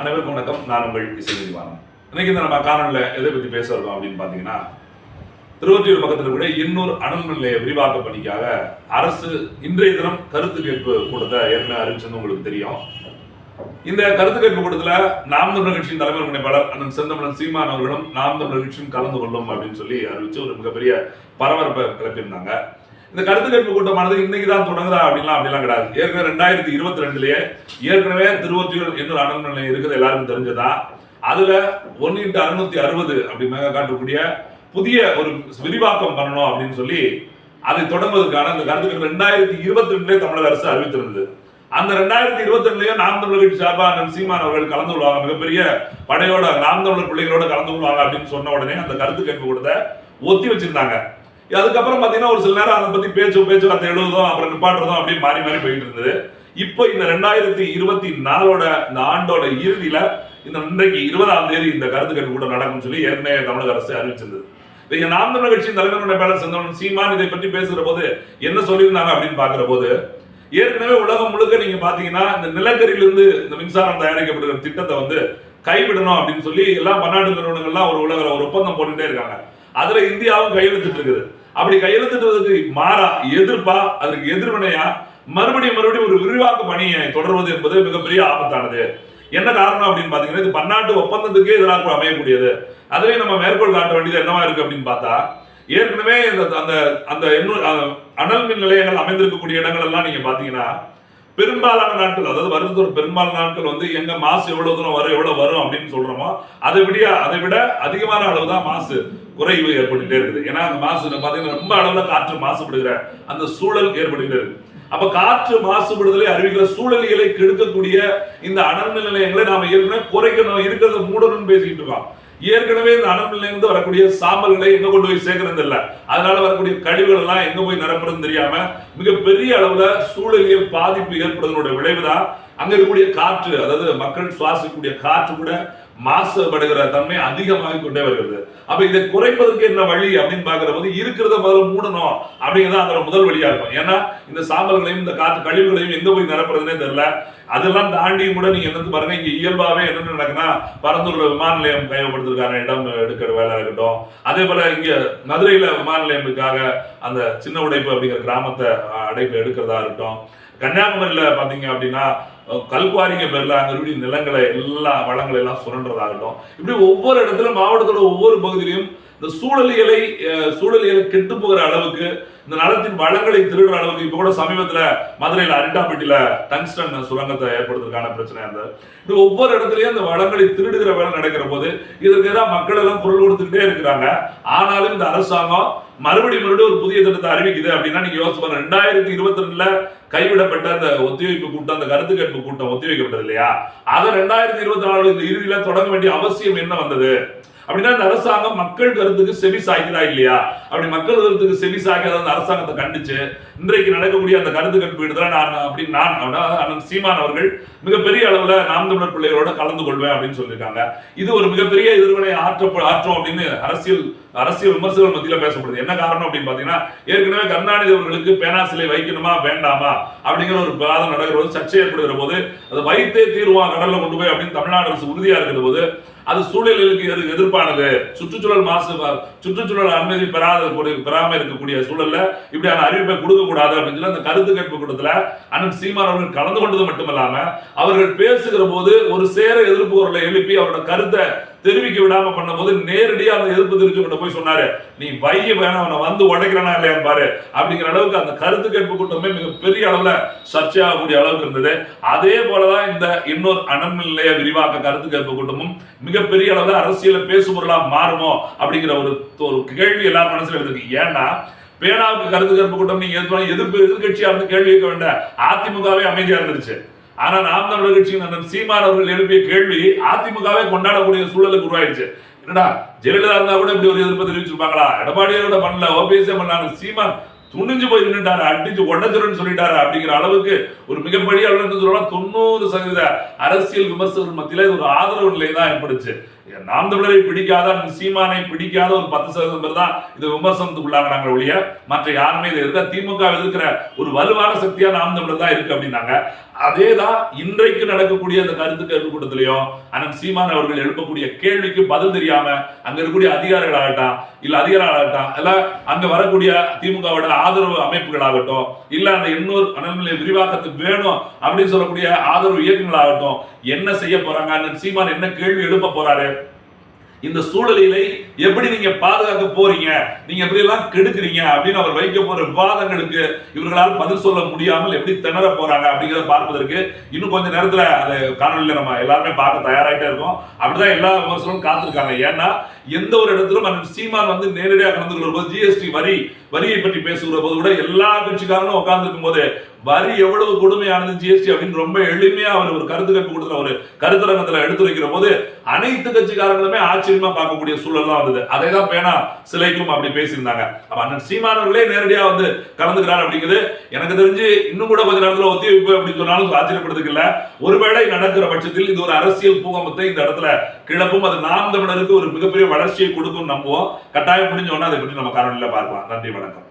அனைவருக்கும் வணக்கம். நான் உங்கள் இசை இன்னைக்கு இந்த நம்ம காணொலியில் எதை பற்றி பேச இருக்கோம் அப்படின்னு பார்த்தீங்கன்னா திருவொற்றியூர் பக்கத்தில் கூட இன்னொரு அனல் நிலைய விரிவாக்க பணிக்காக அரசு இன்றைய தினம் கருத்து கேட்பு கூட்டத்தை ஏற்கனவே அறிவிச்சது உங்களுக்கு தெரியும். இந்த கருத்து கேட்பு கூட்டத்தில் நாம் தமிழர் கட்சியின் தலைமை ஒருங்கிணைப்பாளர் அண்ணன் செந்தமிழன் சீமான் அவர்களும் நாம் தமிழர் கட்சியும் கலந்து கொள்ளும் அப்படின்னு சொல்லி அறிவிச்சு ஒரு மிகப்பெரிய பரபரப்பை கிளப்பியிருந்தாங்க. இந்த கருத்து கேட்பு கூட்டமானது இன்னைக்கு தான் தொடங்குதா அப்படின்லாம் அப்படிலாம் கிடையாது. ஏற்கனவே ரெண்டாயிரத்தி இருபத்தி ரெண்டுலயே ஏற்கனவே திருவொற்றியூர் இன்னொரு அனல் நிலையம் இருக்குது எல்லாருக்கும் தெரிஞ்சதா? அதுல ஒன்னு இன்ட்டு அறுநூத்தி அறுபது அப்படி மேக காட்டக்கூடிய புதிய ஒரு விரிவாக்கம் பண்ணணும் அப்படின்னு சொல்லி அதை தொடங்குவதற்கான அந்த கருத்து கேட்பு ரெண்டாயிரத்தி இருபத்தி ரெண்டுலேயே தமிழக அரசு அறிவித்திருந்தது. அந்த ரெண்டாயிரத்தி இருபத்தி ரெண்டுலயே நாம் தமிழர் கட்சி சார்பாக சீமான் அவர்கள் கலந்து கொள்வாங்க மிகப்பெரிய படையோட நாம் தமிழர் பிள்ளைகளோட கலந்து கொள்வாங்க அப்படின்னு சொன்ன உடனே அந்த கருத்து கேட்பு கூடத்தை ஒத்தி வச்சிருந்தாங்க. அதுக்கப்புறம் பார்த்தீங்கன்னா ஒரு சில நேரம் அதை பத்தி பேச்சு பேச்சுவார்த்தை எழுதுதோ அப்புறம் நிப்பாட்டுறதும் அப்படியே மாறி மாறி போயிட்டு இருந்தது. இப்போ இந்த ரெண்டாயிரத்தி இருபத்தி நாலோட இந்த ஆண்டோட இறுதியில இந்த இன்றைக்கு இருபதாம் தேதி இந்த கருத்து கூட நடக்கும்னு சொல்லி ஏற்கனவே தமிழக அரசு அறிவிச்சிருந்தது. இங்க நாம் தமிழர் கட்சியின் தலைவருடைய பேரர் செந்தவன் சீமான் இதை பற்றி பேசுகிற போது என்ன சொல்லியிருந்தாங்க அப்படின்னு பாக்குற போது ஏற்கனவே உலகம் முழுக்க நீங்க பாத்தீங்கன்னா இந்த நிலக்கரியிலிருந்து இந்த மின்சாரம் தயாரிக்கப்படுகிற திட்டத்தை வந்து கைவிடணும் அப்படின்னு சொல்லி எல்லா பன்னாட்டு நிறுவனங்கள்லாம் ஒரு உலக ஒரு ஒப்பந்தம் போட்டுட்டே இருக்காங்க. அதுல இந்தியாவும் கையெழுத்திட்டு இருக்குது. அப்படி கையெழுத்திட்டதுக்கு மாறா எதிர்ப்பா அதற்கு எதிர்வினையா? மறுபடியும் மறுபடியும் ஒரு விரிவாக்க பணியை தொடர்வது என்பது மிகப்பெரிய ஆபத்தானது. என்ன காரணம் அப்படின்னு பாத்தீங்கன்னா இது பன்னாட்டு ஒப்பந்தத்துக்கே எதிராக அமையக்கூடியது. அதுவே நம்ம மேற்கோள் காட்ட வேண்டியது என்னவா இருக்கு அப்படின்னு பார்த்தா ஏற்கனவே இந்த அந்த அந்த அனல் மின் நிலையங்கள் அமைந்திருக்கக்கூடிய இடங்கள் எல்லாம் நீங்க பாத்தீங்கன்னா பெரும்பாலான நாட்கள் அதாவது வருடத்தோட பெரும்பாலான நாட்கள் வந்து எங்க மாசு எவ்வளவு தூரம் வரும் எவ்வளவு வரும் அப்படின்னு சொல்றோமோ அதை விட அதை விட அதிகமான அளவு தான் மாசு குறைவு ஏற்பட்டுட்டே இருக்குது. ஏன்னா அந்த மாசு பாத்தீங்கன்னா ரொம்ப அளவுல காற்று மாசுபடுகிற அந்த சூழல் ஏற்பட்டுட்டே இருக்கு. அப்ப காற்று மாசுபடுதலை அறிவிக்கிற சூழலியலை கெடுக்கக்கூடிய இந்த அனல் நிலையங்களை நாம ஏற்கனவே குறைக்கணும் இருக்கிறத மூடணும்னு பேசிட்டு இருக்கோம். ஏற்கனவே இந்த அனல் இருந்து வரக்கூடிய சாம்பல்களை எங்க கொண்டு போய் சேர்க்கறது இல்ல. அதனால வரக்கூடிய கழிவுகள் எல்லாம் எங்க போய் நிரப்புறதுன்னு தெரியாம மிகப்பெரிய அளவுல சூழலியல் பாதிப்பு ஏற்படுவதனுடைய விளைவுதான் அங்க இருக்கக்கூடிய காற்று. அதாவது மக்கள் சுவாசிக்கக்கூடிய காற்று கூட மாசுபடுகிற தன்மை அதிகமாகி கொண்டே வருகிறது. அப்ப இதை குறைப்பதற்கு என்ன வழி அப்படின்னு பாக்குற போது இருக்கிறத முதல்ல மூடணும் அப்படிங்கிறது அதோட முதல் வழியா இருக்கும். ஏன்னா இந்த சாம்பல்களையும் இந்த காற்று கழிவுகளையும் எங்க போய் நிரப்புறதுனே தெரியல. அதெல்லாம் தாண்டியும் கூட நீங்க என்னது பாருங்க இங்க இயல்பாவே என்ன நடக்குன்னா பரந்தூர்ல விமான நிலையம் கையப்படுத்துறதுக்கான இடம் எடுக்கிற வேலை இருக்கட்டும். அதே போல இங்க மதுரையில விமான நிலையத்துக்காக அந்த சின்ன உடைப்பு அப்படிங்கிற கிராமத்தை அடைப்பு எடுக்கிறதா இருக்கட்டும். கன்னியாகுமரியில் பார்த்தீங்க அப்படின்னா கல்குவாரிங்க பேரில் அங்கே இருக்கக்கூடிய நிலங்களை எல்லா வளங்களை எல்லாம் சுரண்டதாகட்டும் இப்படி ஒவ்வொரு இடத்துல மாவட்டத்தோட ஒவ்வொரு பகுதியிலையும் இந்த சூழலியலை சூழலியலை கெட்டு போகிற அளவுக்கு இந்த நலத்தின் வளங்களை திருடுற அளவுக்கு இப்போ கூட சமீபத்தில் மதுரையில் அரிட்டாப்பட்டியில டங்ஸ்டன் சுரங்கத்தை ஏற்படுத்துறதுக்கான பிரச்சனை இருந்தது. இப்படி ஒவ்வொரு இடத்துலையும் அந்த வளங்களை திருடுகிற வேலை நடக்கிற போது இதற்கு தான் மக்கள் எல்லாம் குரல் கொடுத்துக்கிட்டே இருக்கிறாங்க. ஆனாலும் இந்த அரசாங்கம் மறுபடியும் மறுபடியும் ஒரு புதிய திட்டத்தை அறிவிக்குது அப்படின்னா நீங்க யோசிச்சு பாருங்க ரெண்டாயிரத்தி இருபத்தி ரெண்டுல கைவிடப்பட்ட அந்த ஒத்திவைப்பு கூட்டம் அந்த கருத்து கேட்பு கூட்டம் ஒத்திவைக்கப்பட்டது இல்லையா? அதை ரெண்டாயிரத்தி இருபத்தி நாலு இறுதியில தொடங்க வேண்டிய அவசியம் என்ன வந்தது? அப்படின்னா இந்த அரசாங்கம் மக்கள் கருத்துக்கு செவி சாய்க்குதா இல்லையா? அப்படி மக்கள் கருத்துக்கு செவி சாய்க்காத அந்த அரசாங்கத்தை கண்டிச்சு இன்றைக்கு நடக்கக்கூடிய அந்த கருத்து கற்பீடுதான் நான் அப்படின்னு நான் அண்ணன் சீமான் அவர்கள் மிகப்பெரிய அளவில் நாம் தமிழர் பிள்ளைகளோட கலந்து கொள்வேன் அப்படின்னு சொல்லியிருக்காங்க. இது ஒரு மிகப்பெரிய எதிர்வினை ஆற்ற ஆற்றும் அப்படின்னு அரசியல் அரசியல் விமர்சகர்கள் மத்தியில பேசப்படுது. என்ன காரணம் அப்படின்னு பாத்தீங்கன்னா ஏற்கனவே கருணாநிதி அவர்களுக்கு பேனா சிலை வைக்கணுமா வேண்டாமா அப்படிங்கிற ஒரு வாதம் நடக்கிற போது சர்ச்சை ஏற்படுகிற போது அதை வைத்தே தீர்வான் கடலில் கொண்டு போய் அப்படின்னு தமிழ்நாடு அரசு உறுதியா இருக்கிற போது அது சூழலுக்கு எது- எதிர்ப்பானது? சுற்றுச்சூழல் மாசு சுற்றுச்சூழல் அனுமதி பெறாத கூடிய- பெறாம இருக்கக்கூடிய சூழல்ல இப்படியான அறிவிப்பை கொடுக்க கூடாது அப்படின்னு சொல்லி அந்த கருத்து கேட்பு கூட்டத்துல அண்ணன் சீமான் அவர்கள் கலந்து கொண்டது மட்டுமல்லாம அவர்கள் பேசுகிற போது ஒரு சேர எதிர்ப்பு குரலை எழுப்பி அவரோட கருத்தை தெரிவிக்க விடாம பண்ணும்போது நேரடியா அந்த எதிர்ப்பு தெரிவிச்சு போய் சொன்னாரு நீ வைய வேணாம் அவனை வந்து உடைக்கிறானா இல்லையான்னு பாரு. அப்படிங்கிற அளவுக்கு அந்த கருத்து கேட்பு கூட்டமே மிகப்பெரிய அளவுல சர்ச்சையாகக்கூடிய அளவுக்கு இருந்தது. அதே போலதான் இந்த இன்னொரு அனல் நிலைய விரிவாக்க கருத்து கேட்பு கூட்டமும் மிகப்பெரிய அளவுல அரசியல பேசுபொருளா மாறுமோ அப்படிங்கிற ஒரு ஒரு கேள்வி எல்லாரும் மனசுல இருக்கு. ஏன்னா பேனாவுக்கு கருத்து கேட்பு கூட்டம் நீங்க எதிர்ப்பு எதிர்கட்சியா இருந்து கேள்வி கேட்க வேண்டாம் அதிமுகவே அமைதியா இருந்துச்சு ஆனா நாம் தமிழர் கட்சியின் சீமான் அவர்கள் எழுப்பிய கேள்வி அதிமுகவே கொண்டாடக்கூடிய சூழலுக்கு உருவாயிடுச்சு. என்னடா ஜெயலலிதா இருந்தா கூட இப்படி ஒரு எதிர்ப்பு தெரிவிச்சிருப்பாங்களா? எடப்பாடியே கூட பண்ணல ஓபிஎஸ்ஏ பண்ணலான்னு சீமான் துணிஞ்சு போய் நின்றுட்டாரு அடிச்சு உடஞ்சிருன்னு சொல்லிட்டாரு அப்படிங்கிற அளவுக்கு ஒரு மிகப்பெரிய அளவுல சொல்லலாம் தொண்ணூறு சதவீத அரசியல் விமர்சகர்கள் மத்தியில இது ஒரு ஆதரவு நிலை தான் ஏற்படுச்சு நாம் தமிழரை பிடிக்காத சீமானை பிடிக்காத ஒரு பத்து சதவீதம் பேர் தான் இது விமர்சனத்துக்குள்ளாங்க ஒழிய மற்ற யாருமே இது இருக்க திமுக எதிர்க்கிற ஒரு வலுவான சக்தியா நாம் தமிழர் தான் இருக்கு அப்படின்னாங்க. அதேதான் இன்றைக்கு நடக்கக்கூடிய அந்த கருத்து கேள்வி கூட்டத்திலையும் அண்ணன் சீமான் அவர்கள் எழுப்பக்கூடிய கேள்விக்கு பதில் தெரியாம அங்க இருக்கக்கூடிய அதிகாரிகள் ஆகட்டும் இல்ல அதிகாரிகள் ஆகட்டும் இல்ல அங்க வரக்கூடிய திமுகவோட ஆதரவு அமைப்புகள் ஆகட்டும் இல்ல அந்த எண்ணூர் அனல்நிலை விரிவாக்கத்துக்கு வேணும் அப்படின்னு சொல்லக்கூடிய ஆதரவு இயக்கங்கள் ஆகட்டும் என்ன செய்ய போறாங்க? அண்ணன் சீமான் என்ன கேள்வி எழுப்ப போறாரு? இந்த சூழலிலை எப்படி நீங்க பாதுகாக்க போறீங்க? நீங்க எப்படி எல்லாம் கெடுக்குறீங்க? அப்படின்னு அவர் வைக்க போற விவாதங்களுக்கு இவர்களால் பதில் சொல்ல முடியாமல் எப்படி திணற போறாங்க அப்படிங்கிறத பார்ப்பதற்கு இன்னும் கொஞ்ச நேரத்துல அந்த காணொலியில நம்ம எல்லாருமே பார்க்க தயாராகிட்டே இருக்கோம். அப்படிதான் எல்லா விமர்சனமும் காத்திருக்காங்க. ஏன்னா எந்த ஒரு இடத்திலும் அந்த சீமான் வந்து நேரடியாக கலந்து கொள்கிற போது ஜிஎஸ்டி வரி வரியை பற்றி பேசுகிற போது கூட எல்லா கட்சிக்காரனும் உட்கார்ந்துருக்கும் போது வரி எவ்வளவு கொடுமையானது ஜிஎஸ்டி அப்படின்னு ரொம்ப எளிமையா அவர் ஒரு கருத்து கட்டு கொடுத்துல ஒரு கருத்தரங்கத்துல எடுத்துரைக்கிற போது அனைத்து கட்சிக்காரங்களுமே ஆச்சரியமா பார்க்கக்கூடிய சூழல் தான் வந்தது. அதை தான் பேனா சிலைக்கும் அப்படி பேசியிருந்தாங்க. அப்ப அண்ணன் சீமானவர்களே நேரடியா வந்து கலந்துக்கிறார் அப்படிங்கிறது எனக்கு தெரிஞ்சு இன்னும் கூட கொஞ்ச நேரத்துல ஒத்திவைப்பு அப்படின்னு சொன்னாலும் ஆச்சரியப்படுறதுக்கு இல்ல. ஒருவேளை நடக்கிற பட்சத்தில் இது ஒரு அரசியல் பூகம்பத்தை இந்த இடத்துல கிளப்பும். அது நாம் தமிழருக்கு ஒரு மிகப்பெரிய வளர்ச்சியை கொடுக்கும் நம்புவோம். கட்டாயம் முடிஞ்சோன்னா அதை பற்றி நம்ம காரணம் இல்லை பார்க்கலாம். நன்றி வணக்கம்